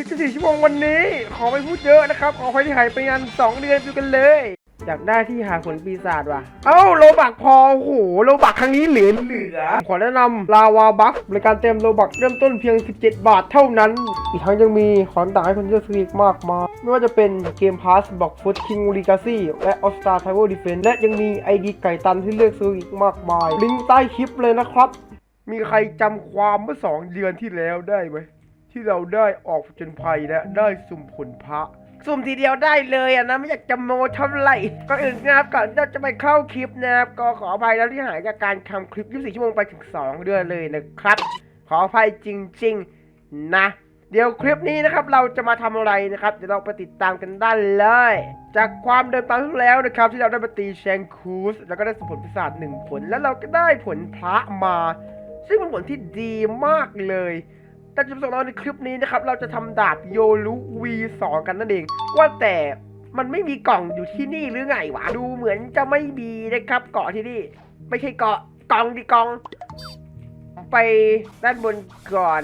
ลิป24 ชั่วโมงวันนี้ ขอไม่พูดเยอะนะครับ ขอไปที่หายไปงาน2เดือนดูกันเลยอยากได้ที่หาผลปีศาจว่ะ เอ้าโลบักพอ โอ้โห โลบักครั้งนี้เหลือเหลือ ขอแนะนำลาวาบัคในการเต็มโลบักเริ่มต้นเพียง 17 บาทเท่านั้น อีกทั้งยังมีของต่างให้คนเลือกซื้ออีกมากมาย ไม่ว่าจะเป็นเกมพาสบอกฟุตคิงลีกาซี่และออสตาไทเวอร์ดิเฟนและยังมีไอดีไก่ตันที่เลือกซื้ออีกมากมาย ลิงก์ใต้คลิปเลยนะครับ มีใครจำความเมื่อสองเดือนที่แล้วได้ไหม ที่เราได้ออกผจญภัยและได้สุ่มผลพระ สุ่มทีเดียวได้เลยอะนะไม่อยากจะโมเท่าไหร่ก่อนอื่นนะครับก่อนที่เราจะไปเข้าคลิปนะครับก็ขออภัยแล้วที่หายจากการทำคลิป 24 ชั่วโมงไปถึง 2 เดือนเลยนะครับ ขออภัยจริง ๆ นะเดี๋ยวคลิปนี้นะครับเราจะมาทำอะไรนะครับ เดี๋ยวเราไปติดตามกันได้เลย จากความเดิมตามที่แล้วนะครับ ที่เราได้มาตีแชงคูสแล้วก็ได้สมผลพิศาจหนึ่งผล แล้วเราก็ได้ผลพระมา ซึ่งเป็นผลที่ดีมากเลย แต่จุดประสงค์เราในคลิปนี้นะครับ เราจะทำดาบโยรุ V2 กันนั่นเอง ว่าแต่มันไม่มีกล่องอยู่ที่นี่หรือไงวะ ดูเหมือนจะไม่มีนะครับ เกาะที่นี่ ไม่ใช่เกาะกล่องดิกล่อง ไปด้านบนก่อน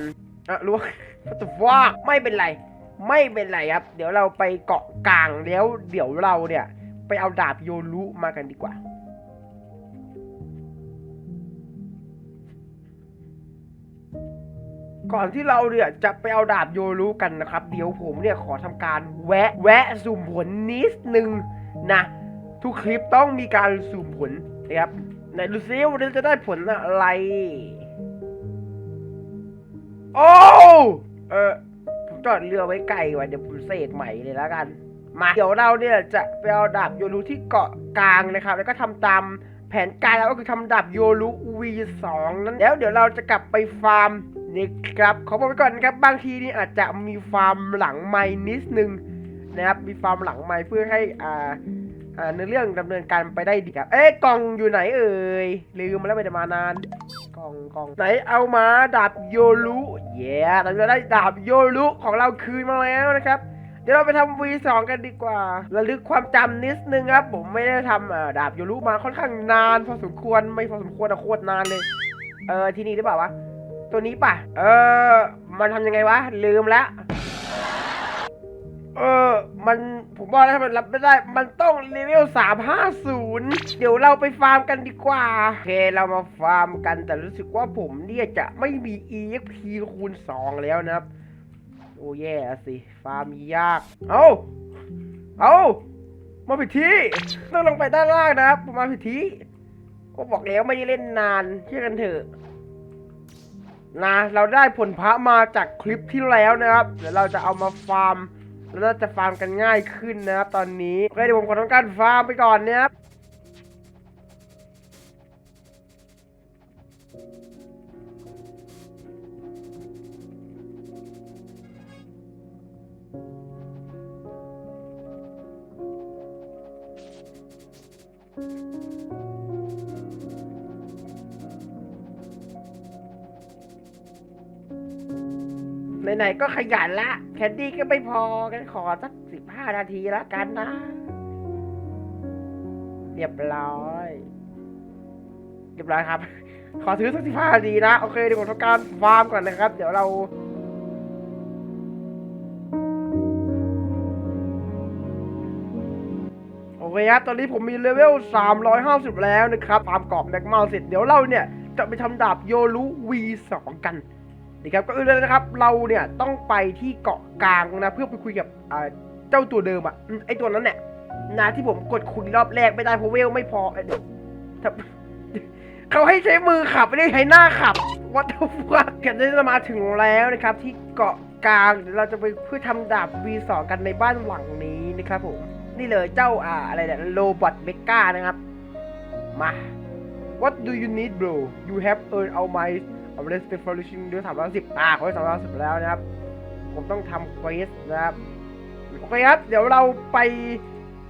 อะรู้ว่าไม่เป็นไร ไม่เป็นไรครับ เดี๋ยวเราไปเกาะกลางแล้ว เดี๋ยวเราเนี่ย ไปเอาดาบโยรุมากันดีกว่า ก่อนที่เราเนี่ยจะไปเอาดาบโยรุกันนะครับ เดี๋ยวผมเนี่ยขอทำการแวะแวะสุ่มผลนิดนึงนะ ทุกคลิปต้องมีการสุ่มผลนะครับไหนดูซิวันนี้จะได้ผลอะไร โอ้เออผมจอดเรือไว้ไกลว่ะเดี๋ยวผมเสกใหม่เลยแล้วกันมาเดี๋ยวเราเนี่ยจะไปเอาดาบโยรุที่เกาะกลางนะครับ แล้วก็ทำตามแผนการแล้วก็คือทำดาบโยรุ V2 นั้นแล้วเดี๋ยวเราจะกลับไปฟาร์มนี่ครับขอบอกไว้ก่อนนะครับบางทีนี่อาจจะมีฟาร์มหลังไม้นิดนึงนะครับมีฟาร์มหลังไม้เพื่อให้อ่าในเรื่องดำเนินการไปได้ดีครับเอ๊ะกล่องอยู่ไหนเอ่ยลืมมาแล้วไม่ได้มานานกล่องกล่องไหนเอามาดาบโยรุเย้เราจะได้ดาบโยรุของเราคืนมาแล้วนะครับเดี๋ยวเราไปทำ V2 กันดีกว่าระลึกความจำนิดนึงครับ ผมไม่ได้ทำดาบโยรุมาค่อนข้างนาน พอสมควรไม่พอสมควรอะโคตรนานเลยเออที่นี่หรือเปล่าวะ ตัวนี้ป่ะ เออ มันทำยังไงวะ ลืมแล้วเออ มันผมว่าถ้ามันรับไม่ได้ มันต้องเลเวล350เดี๋ยวเราไปฟาร์มกันดีกว่า โอเค เรามาฟาร์มกันแต่รู้สึกว่าผมเนี่ยจะไม่มี EXP คูณ2แล้วนะครับ โอ้แย่สิ ฟาร์มยาก เอาเอามาผิดที่ต้องลงไปด้านล่างนะครับมมาผิดที่ก็บอกแล้วไม่ได้เล่นนาน เชื่อกันเถอะ นะ เราได้ผลพระมาจากคลิปที่แล้วนะครับเดี๋ยวเราจะเอามาฟาร์มแล้วน่าจะฟาร์มกันง่ายขึ้นนะครับตอนนี้โอเคเดี๋ยวผมขอทำการฟาร์มไปก่อนนะครับ ไหนๆก็ขยันละ แคนดี้ก็ไม่พอกันขอสักสิบห้านาทีละกันนะ เรียบร้อย เรียบร้อยครับ ขอซื้อสักสิบห้านาทีนะ โอเคเดี๋ยวผมทำการฟาร์มก่อนนะครับ เดี๋ยวเราโอเคครับตอนนี้ผมมีเลเวล 350 แล้วนะครับฟาร์มกรอบแม็กเมาเสร็จ เดี๋ยวเราเนี่ย จะไปทำดาบโยรุ V2 กัน นี่ครับก็อื่นเลยนะครับ เราเนี่ยต้องไปที่เกาะกลางนะเพื่อไปคุยกับเจ้าตัวเดิมอะไอตัวนั้นเนี่ยนะที่ผมกดคุยรอบแรกไม่ได้เพราะเวลไม่พอเอ้ยเดี๋ยวเขาให้ใช้มือขับไม่ได้ใช้หน้าขับวัตถุฟักกันได้มาถึงแล้วนะครับ ที่เกาะกลางเดี๋ยวเราจะไปเพื่อทำดาบ V2 กันในบ้านหลังนี้นะครับผมนี่เลยเจ้าอ่าอะไรเนี่ยโรบอทเมก้านะครับมา What do you need bro you have earned all my เอาไปเล่นสเปฟอร์ลิชิงด้วยสามร้อยสิบอ่าเขาได้สามร้อยสิบแล้วนะครับ ผมต้องทำเควสนะครับโอเคครับ เดี๋ยวเราไป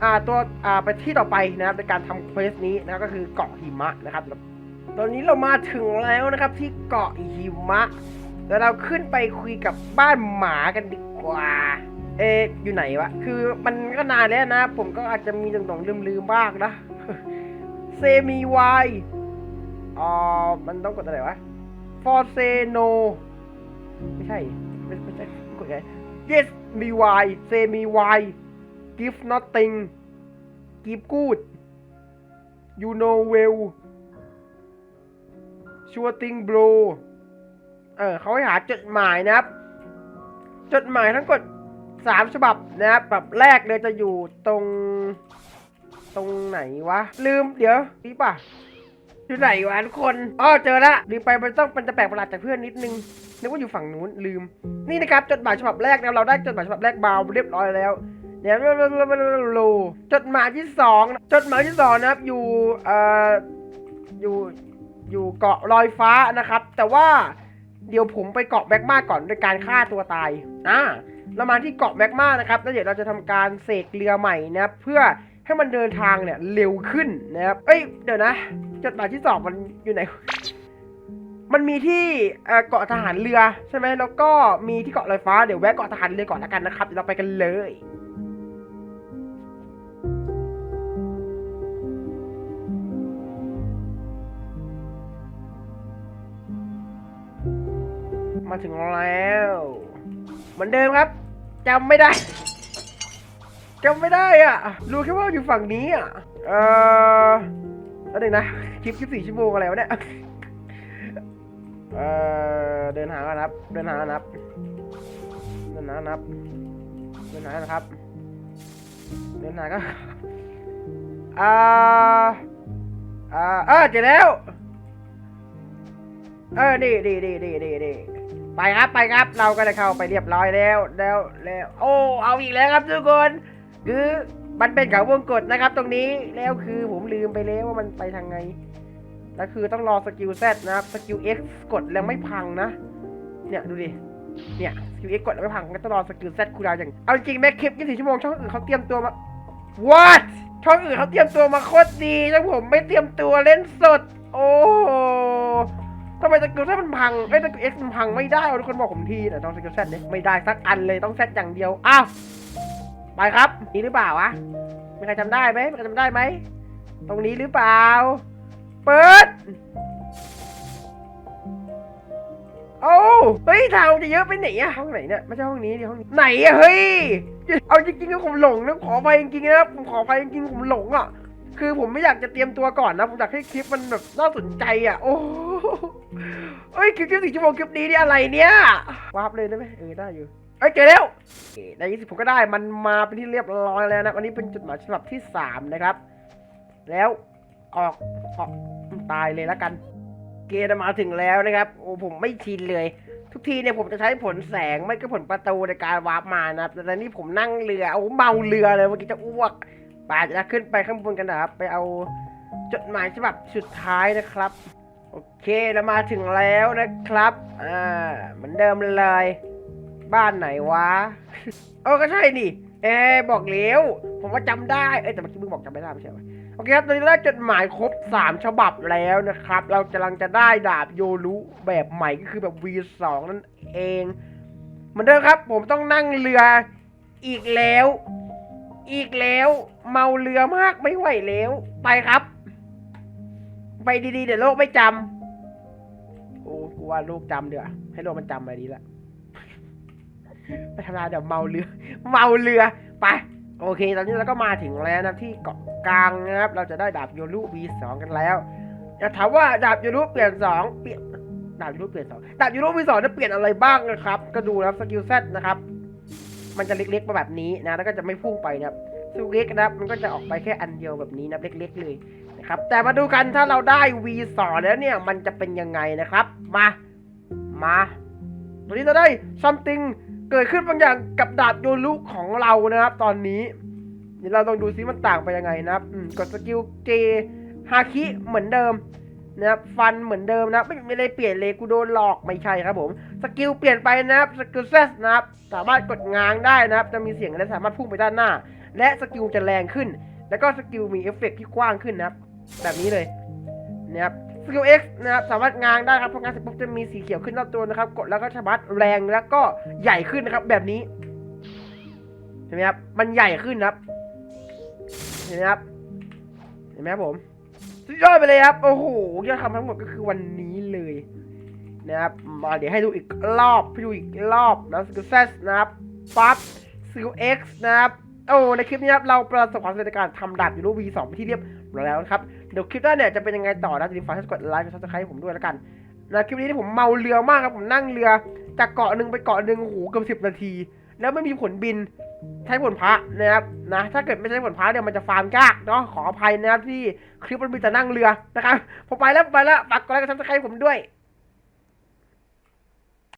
อ่าตัวอ่าไปที่ต่อไปนะครับในการทำเควสนี้นะก็คือเกาะหิมะนะครับ ตอนนี้เรามาถึงแล้วนะครับที่เกาะหิมะเดี๋ยวเราขึ้นไปคุยกับบ้านหมากันดีกว่า เอ๊อยู่ไหนวะ คือมันก็นานแล้วนะ ผมก็อาจจะมีตรงๆลืมๆบ้างนะ เซมีวายอ๋อ มันต้องกดอะไรวะ ฟอร์เซโนไม่ใช่ ไม่ไม่ใช่กดไง yes มี why say me why give nothing give good you know well sure thing bro เออเขาให้หาจดหมายนะครับ จดหมายทั้งกดสามฉบับนะครับแบบแรกเลยจะอยู่ตรง ตรงไหนวะ ลืมเดี๋ยวนี่ป่ะ อยู่ไหนวะทุกคนอ๋อเจอละลืมไปมันต้องมันจะแปลกประหลาดจากเพื่อนนิดนึงนึกว่าอยู่ฝั่งนู้นลืม นี่นะครับจดหมายฉบับแรกนะเราได้จดหมายฉบับแรกบาวเรียบร้อยแล้วเดี๋ยวโลจดหมายที่สองจดหมายที่สองนะครับอยู่เอ่ออยู่อยู่เกาะลอยฟ้านะครับ แต่ว่าเดี๋ยวผมไปเกาะแบกมาก่อนโดยการฆ่าตัวตายอ่าเรามาที่เกาะแบกมานะครับแล้วเดี๋ยวเราจะทำการเสกเรือใหม่นะครับเพื่อ ให้มันเดินทางเนี่ยเร็วขึ้นนะครับเอ้ยเดี๋ยวนะจดหมายที่สองมันอยู่ไหน มันมีที่เอ่อเกาะทหารเรือใช่ไหมแล้วก็มีที่เกาะลอยฟ้าเดี๋ยวแวะเกาะทหารเรือก่อนแล้วกันนะครับเดี๋ยวเราไปกันเลยมาถึงแล้ว เหมือนเดิมครับจำไม่ได้ จำไม่ได้อะ รู้แค่ว่าอยู่ฝั่งนี้อะ เออแล้วหนึ่งนะ คลิป24ชั่วโมงอะไรวะเนี่ย เออเดินหากันครับ เดินหากันครับ เดินหากันครับ เดินหากันครับ เดินหาก็อ่า อ่าเออเจอแล้ว เออดีดีดีดีดีดีไปครับไปครับ เราก็ได้เข้าไปเรียบร้อยแล้วแล้วแล้ว โอ้เอาอีกแล้วครับทุกคน คือมันเป็นเขาวงกดนะครับ ตรงนี้แล้วคือผมลืมไปแล้วว่ามันไปทางไงแล้วคือต้องรอสกิล Z นะครับสกิล X กดแล้วไม่พังนะเนี่ยดูดิเนี่ยสกิล X กดแล้วไม่พังก็ต้องรอสกิล Z คูดาวอย่างเอาจริงแม็กคลิป24ชั่วโมงช่องอื่นเขาเตรียมตัวมา What ช่องอื่นเขาเตรียมตัวมาโคตรดีแล้วผมไม่เตรียมตัวเล่นสด โอ้ทำไมสกิล Z มันพังไอ้สกิล X มันพังไม่ได้เอาทุกคนบอกผมทีแต่ต้องสกิล Z เนี่ยไม่ได้สักอันเลยต้อง Z อย่างเดียวอ้าว ไปครับนี่หรือเปล่าวะมีใครจำได้ไหมมีใครจำได้ไหม ตรงนี้หรือเปล่า เปิด โอ้เฮ้ยทางจะเยอะไปไหนอะห้องไหนเนี่ย ไม่ใช่ห้องนี้ดิห้องนี้ไหนอะเฮ้ย เอาจริงๆก็ผมหลงนะขอไปจริงๆนะผมขอไปจริงๆผมหลงอะคือผมไม่อยากจะเตรียมตัวก่อนนะ ผมอยากให้คลิปมันแบบน่าสนใจอะโอ้เฮ้ยคลิปที่สี่ชั่วโมงคลิปนี้นี่อะไรเนี่ยวาร์ปเลยได้ไหมเออได้อยู่ เอ้ยเจอแล้ว ในยี่สิบผมก็ได้มันมาเป็นที่เรียบร้อยแล้วนะอันนี้เป็นจดหมายฉบับที่สามนะครับ แล้วออกออกตายเลยแล้วกัน เกณฑ์มาถึงแล้วนะครับ โอ้ผมไม่ชินเลย ทุกทีเนี่ยผมจะใช้ผลแสงไม่ก็ผลประตูในการวาร์ปมานะแต่ตอนนี้ผมนั่งเรือโอ้เมาเรือเลยเมื่อกี้จะอ้วกป่าจะขึ้นไปข้างบนกันนะครับ ไปเอาจดหมายฉบับสุดท้ายนะครับ โอเคเรามาถึงแล้วนะครับอ่าเหมือนเดิมเลย บ้านไหนวะ เออก็ใช่นี่ เอบอกแล้วผมว่าจำได้ เอ้แต่เมื่อกี้มึงบอกจำไม่ได้ไม่ใช่ไหมโอเคครับตอนนี้เราได้จดหมายครบ 3 ฉบับแล้วนะครับ เรากำลังจะได้ดาบโยรุแบบใหม่ก็คือแบบ V2 นั่นเองเหมือนเดิมครับ ผมต้องนั่งเรืออีกแล้ว อีกแล้ว เมาเรือมากไม่ไหวแล้ว ไปครับ ไปดีๆ เดี๋ยวโลกไม่จำโอ้กูว่าโลกจำเดี๋ยวให้โลกมันจำไปดีละ ไปทำงานเดี๋ยวเมาเรือ เมาเรือไปโอเค ตอนนี้เราก็มาถึงแล้วนะที่เกาะกลางนะครับ เราจะได้ดาบโยรุ V2 กันแล้วจะถามว่าดาบโยรุเปลี่ยนสองเปลี่ยนดาบโยรุเปลี่ยนสองดาบโยรุ V2 จะเปลี่ยนอะไรบ้างนะครับ ก็ดูนะครับสกิลเซตนะครับ มันจะเล็กๆมาแบบนี้นะ แล้วก็จะไม่พุ่งไปนะครับสกิลเล็กนะครับ มันก็จะออกไปแค่อันเดียวแบบนี้นะเล็ก ๆ เลยนะครับ แต่มาดูกันถ้าเราได้ V2 แล้วเนี่ย มันจะเป็นยังไงนะครับ มา มาตอนนี้เราได้ something เกิดขึ้นบางอย่างกับดาบโยรุของเรานะครับ ตอนนี้เดี๋ยวเราลองดูซิมันต่างไปยังไงนะครับกดสกิลเจฮาคิเหมือนเดิมนะครับฟันเหมือนเดิมนะไม่ไม่ได้เปลี่ยนเลยกูโดนหลอกไม่ใช่ครับผมสกิลเปลี่ยนไปนะครับสกิลเซสนะครับสามารถกดง้างได้นะครับ จะมีเสียงและสามารถพุ่งไปด้านหน้า และสกิลจะแรงขึ้น แล้วก็สกิลมีเอฟเฟกต์ที่กว้างขึ้นนะครับ แบบนี้เลยนะครับ สกิล X นะครับสามารถง้างได้ครับพอง้างเสร็จปุ๊บจะมีสีเขียวขึ้นรอบตัวนะครับ กดแล้วก็สามารถแรงแล้วก็ใหญ่ขึ้นนะครับ แบบนี้เห็นไหมครับมันใหญ่ขึ้นนะครับเห็นไหมครับเห็นไหมครับผมสุดยอดไปเลยครับโอ้โหยอดคำทั้งหมดก็คือวันนี้เลยนะครับมาเดี๋ยวให้ดูอีกรอบให้ดูอีกรอบนะสกิลเซสนะครับปั๊บซิลเอ็กซ์นะครับ โอ้ในคลิปนี้ครับเราประสบความสำเร็จในการทำดาบยูโร V2 ไปที่เรียบร้อยแล้วนะครับเดี๋ยวคลิปหน้าเนี่ยจะเป็นยังไงต่อนะจะฝากกดไลค์กดซับสไครต์ผมด้วยแล้วกันนะคลิปนี้ที่ผมเมาเรือมากครับผมนั่งเรือจากเกาะหนึ่งไปเกาะหนึ่งโอ้โหเกือบสิบนาที แล้วไม่มีผลบินใช้ผลพระนะครับนะถ้าเกิดไม่ใช้ผลพระเนี่ยมันจะฟาร์มยากเนาะขออภัยนะครับที่คลิปมันมีแต่นั่งเรือนะครับผมไปแล้วไปแล้วฝากกดไลค์กดซับสไครต์ผมด้วย